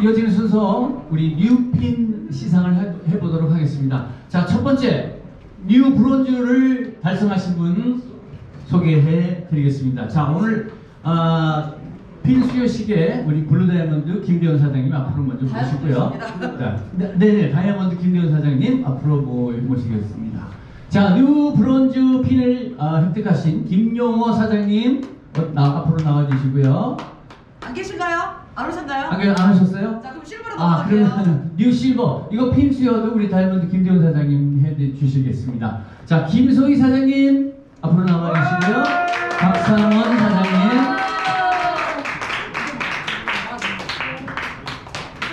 이어지는 순서 우리 뉴핀 시상을 해, 해보도록 하겠습니다. 자, 첫 번째 뉴 브론즈를 달성하신 분 소개해 드리겠습니다. 자, 오늘 아, 핀 수여식에 우리 블루다이아몬드 김대현 사장님 앞으로 먼저 모시고요. 자, 네, 네, 다이아몬드 김대현 사장님 앞으로 모- 모시겠습니다. 자, 뉴 브론즈 핀을 아, 획득하신 김용호 사장님 어, 나, 앞으로 나와주시고요. 안 계신가요? 안 오셨나요? 안, 안 하셨어요? 자 그럼 실버로 아, 넘어갈게요. 그러면 뉴 실버 이거 핀 수여도 우리 다이아몬드 김대훈 사장님 해 주시겠습니다. 자, 김소희 사장님 앞으로 나와 주시고요. 박상원 사장님.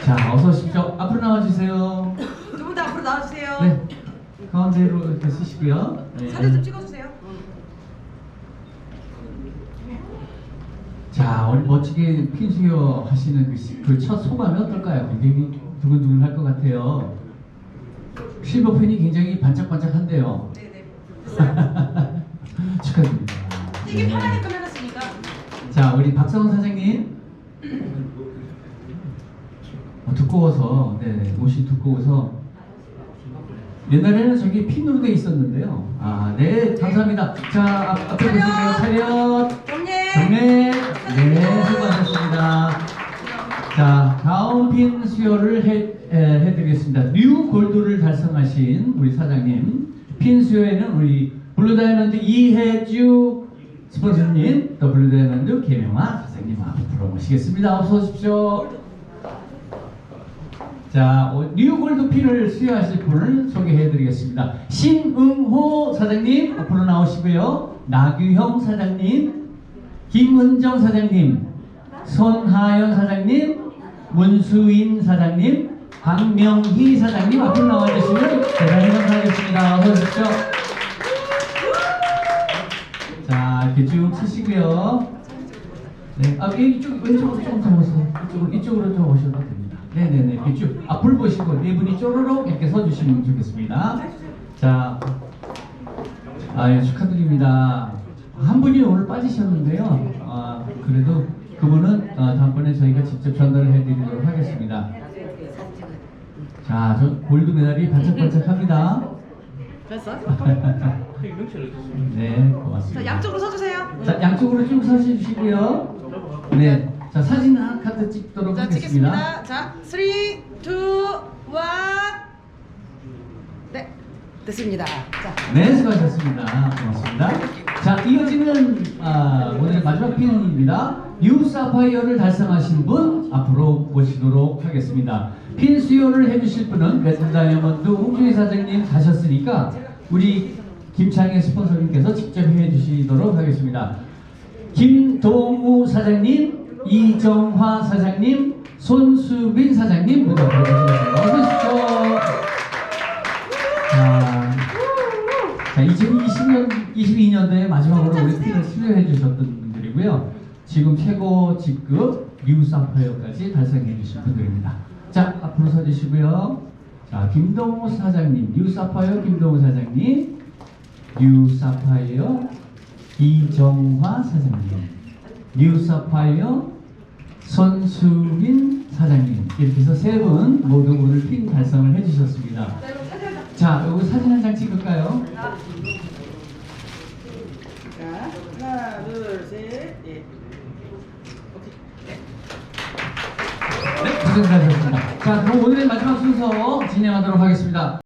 자, 어서 오십시오. 앞으로 나와 주세요. 두 분 다 앞으로 나와주세요. 네. 가운데로 이렇게 쓰시고요. 네. 사진 좀 찍어주세요. 자, 우리 멋지게 핀 수여 하시는 그첫 소감이 어떨까요? 굉장히 두근두근 할것 같아요. 실버 펜이 굉장히 반짝반짝한데요. 네네. 됐어요. 축하드립니다. 이게 네. 편하게끔 해놨으니까. 자, 우리 박성원 사장님. 어, 두꺼워서, 네, 옷이 두꺼워서. 옛날에는 저기 핀으로 돼 있었는데요. 아, 네, 감사합니다. 자, 앞, 앞에 보시고요. 차렷. 경례. 경례. 네, 수고하셨습니다. 자, 다음 핀 수여를 해, 에, 해드리겠습니다. 뉴 골드를 달성하신 우리 사장님. 핀 수여에는 우리 블루다이아몬드 이혜주 스폰서님, 또 블루다이아몬드 김영화 사장님 앞으로 모시겠습니다. 어서 오십시오. 자, 어, 뉴 골드 핀을 수여하실 분을 소개해드리겠습니다. 신응호 사장님 앞으로 나오시고요. 나규형 사장님, 김은정 사장님, 손하연 사장님, 문수인 사장님, 박명희 사장님 앞으로 나와주시면 대단히 감사하겠습니다. 어서 오십시오. 자, 이렇게 쭉 서시고요. 네, 아, 이쪽 왼쪽으로 조금 더 오세요. 이쪽으로 이쪽으로 좀 오셔도 됩니다. 네, 네, 네. 이렇게 쭉 앞을 보시고 네 분이 쪼르륵 이렇게 서주시면 좋겠습니다. 자, 아, 예, 축하드립니다. 한 분이 오늘 빠지셨는데요. 아, 그래도 그분은 어, 다음번에 저희가 직접 전달을 해드리도록 하겠습니다. 자, 저 골드 메달이 반짝반짝합니다. 됐어? 네, 고맙습니다. 자 양쪽으로 서주세요. 자, 양쪽으로 쭉 서주시고요. 네, 자 사진 한 카드 찍도록 자 하겠습니다. 찍겠습니다. 자 3, 2, 1. 네 됐습니다. 자 네, 수고하셨습니다. 고맙습니다. 자, 이어지는 아, 오늘의 마지막 핀입니다. 뉴 사파이어를 달성하신 분 앞으로 모시도록 하겠습니다. 핀 수여를 해주실 분은 레드 다이아몬드 홍준희 사장님 가셨으니까 우리 김창현 스폰서님께서 직접 해주시도록 하겠습니다. 김동우 사장님, 이정화 사장님, 손수빈 사장님 모두. 어서 오십시오. 자, 자 2020년, 22년도에 마지막으로 우리 핀을 수여해 주셨던 분들이고요. 지금 최고 직급 뉴사파이어까지 달성해 주신 분들입니다. 자, 앞으로 서 주시고요. 자, 김동호 사장님, 뉴사파이어 김동호 사장님, 뉴사파이어 이정화 사장님, 뉴사파이어 손수민 사장님 이렇게 해서 세 분 모두 오늘 핀 달성을 해주셨습니다. 자, 여기 사진 한 장 찍을까요? 자, 하나, 둘, 셋, 넷. 오케이. 네, 고생하셨습니다. 자, 그럼 오늘의 마지막 순서 진행하도록 하겠습니다.